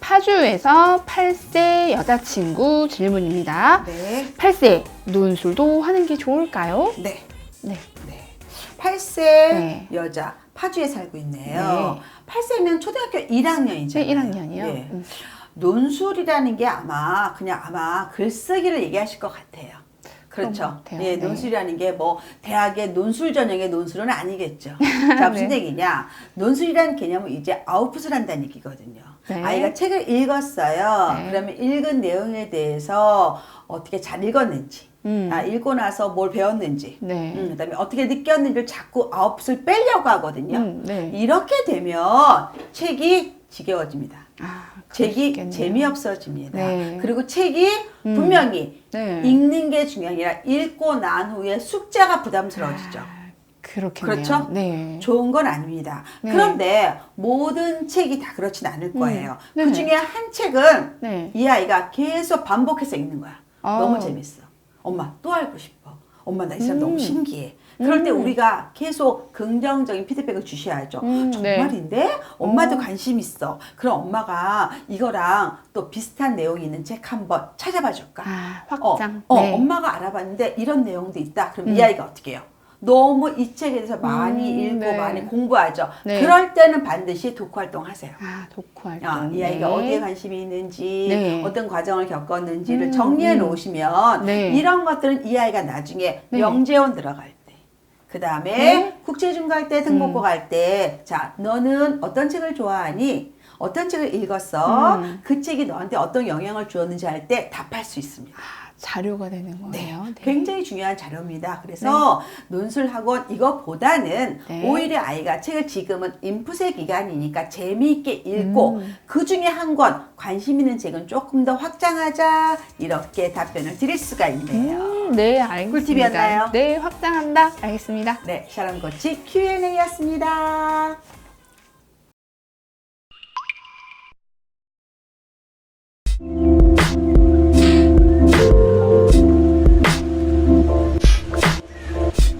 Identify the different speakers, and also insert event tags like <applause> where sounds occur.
Speaker 1: 파주에서 8세 여자친구 질문입니다.
Speaker 2: 네.
Speaker 1: 8세 논술도 하는 게 좋을까요?
Speaker 2: 네.
Speaker 1: 네.
Speaker 2: 네. 8세
Speaker 1: 네.
Speaker 2: 여자 파주에 살고 있네요. 8세면 초등학교 1학년이죠.
Speaker 1: 네, 1학년이요.
Speaker 2: 네.
Speaker 1: 음.
Speaker 2: 논술이라는 게 아마 그냥 아마 글쓰기를 얘기하실 것 같아요. 그렇죠. 예,
Speaker 1: 네.
Speaker 2: 논술이라는 게 뭐 대학의 논술 전형의 논술은 아니겠죠. <laughs> 자, 무슨
Speaker 1: 네.
Speaker 2: 얘기냐? 논술이라는 개념은 이제 아웃풋을 한다는 얘기거든요.
Speaker 1: 네.
Speaker 2: 아이가 책을 읽었어요.
Speaker 1: 네.
Speaker 2: 그러면 읽은 내용에 대해서 어떻게 잘 읽었는지,
Speaker 1: 음.
Speaker 2: 아, 읽고 나서 뭘 배웠는지,
Speaker 1: 네.
Speaker 2: 음, 그다음에 어떻게 느꼈는지를 자꾸 아웃풋을 빼려고 하거든요.
Speaker 1: 음, 네.
Speaker 2: 이렇게 되면 책이 지겨워집니다.
Speaker 1: 아,
Speaker 2: 책이. 재미없어집니다.
Speaker 1: 네.
Speaker 2: 그리고 책이
Speaker 1: 음.
Speaker 2: 분명히
Speaker 1: 네.
Speaker 2: 읽는 게 중요한 게 아니라 읽고 난 후에 숙제가 부담스러워지죠.
Speaker 1: 아, 그렇겠네요.
Speaker 2: 그렇죠?
Speaker 1: 네.
Speaker 2: 좋은 건 아닙니다.
Speaker 1: 네.
Speaker 2: 그런데 모든 책이 다 그렇진 않을 거예요.
Speaker 1: 네.
Speaker 2: 그 중에 한 책은
Speaker 1: 네.
Speaker 2: 이 아이가 계속 반복해서 읽는 거야.
Speaker 1: 아.
Speaker 2: 너무 재밌어. 엄마 또 알고 싶어. 엄마 나 이 사람
Speaker 1: 음.
Speaker 2: 너무 신기해. 그럴 때
Speaker 1: 음.
Speaker 2: 우리가 계속 긍정적인 피드백을 주셔야죠.
Speaker 1: 음, 네.
Speaker 2: 정말인데? 엄마도
Speaker 1: 어.
Speaker 2: 관심 있어. 그럼 엄마가 이거랑 또 비슷한 내용이 있는 책 한번 찾아봐 줄까?
Speaker 1: 아,
Speaker 2: 어,
Speaker 1: 확장.
Speaker 2: 어,
Speaker 1: 네.
Speaker 2: 엄마가 알아봤는데 이런 내용도 있다. 그럼
Speaker 1: 음.
Speaker 2: 이 아이가 어떻게 해요? 너무 이 책에 대해서 많이
Speaker 1: 음,
Speaker 2: 읽고
Speaker 1: 네.
Speaker 2: 많이 공부하죠.
Speaker 1: 네.
Speaker 2: 그럴 때는 반드시 독후 활동 하세요.
Speaker 1: 아, 독후 활동.
Speaker 2: 아, 이 아이가
Speaker 1: 네.
Speaker 2: 어디에 관심이 있는지,
Speaker 1: 네.
Speaker 2: 어떤 과정을 겪었는지를
Speaker 1: 음,
Speaker 2: 정리해
Speaker 1: 음.
Speaker 2: 놓으시면
Speaker 1: 네.
Speaker 2: 이런 것들은 이 아이가 나중에
Speaker 1: 네.
Speaker 2: 영재원 들어갈 때, 그 다음에
Speaker 1: 네.
Speaker 2: 국제중 갈 때, 등록고
Speaker 1: 음.
Speaker 2: 갈 때, 자, 너는 어떤 책을 좋아하니? 어떤 책을 읽었어?
Speaker 1: 음.
Speaker 2: 그 책이 너한테 어떤 영향을 주었는지 할 때 답할 수 있습니다.
Speaker 1: 아, 자료가 되는 거예요. 네.
Speaker 2: 굉장히 중요한 자료입니다. 그래서 논술학원 이것보다는
Speaker 1: 네.
Speaker 2: 오히려 아이가 책을 지금은 인풋의 기간이니까 재미있게 읽고
Speaker 1: 음.
Speaker 2: 그 중에 한 권 관심 있는 책은 조금 더 확장하자 이렇게 답변을 드릴 수가 있네요.
Speaker 1: 음, 네, 알겠습니다.
Speaker 2: 꿀팁이었나요?
Speaker 1: 네, 확장한다. 알겠습니다.
Speaker 2: 네, 샤론 코치 Q&A였습니다.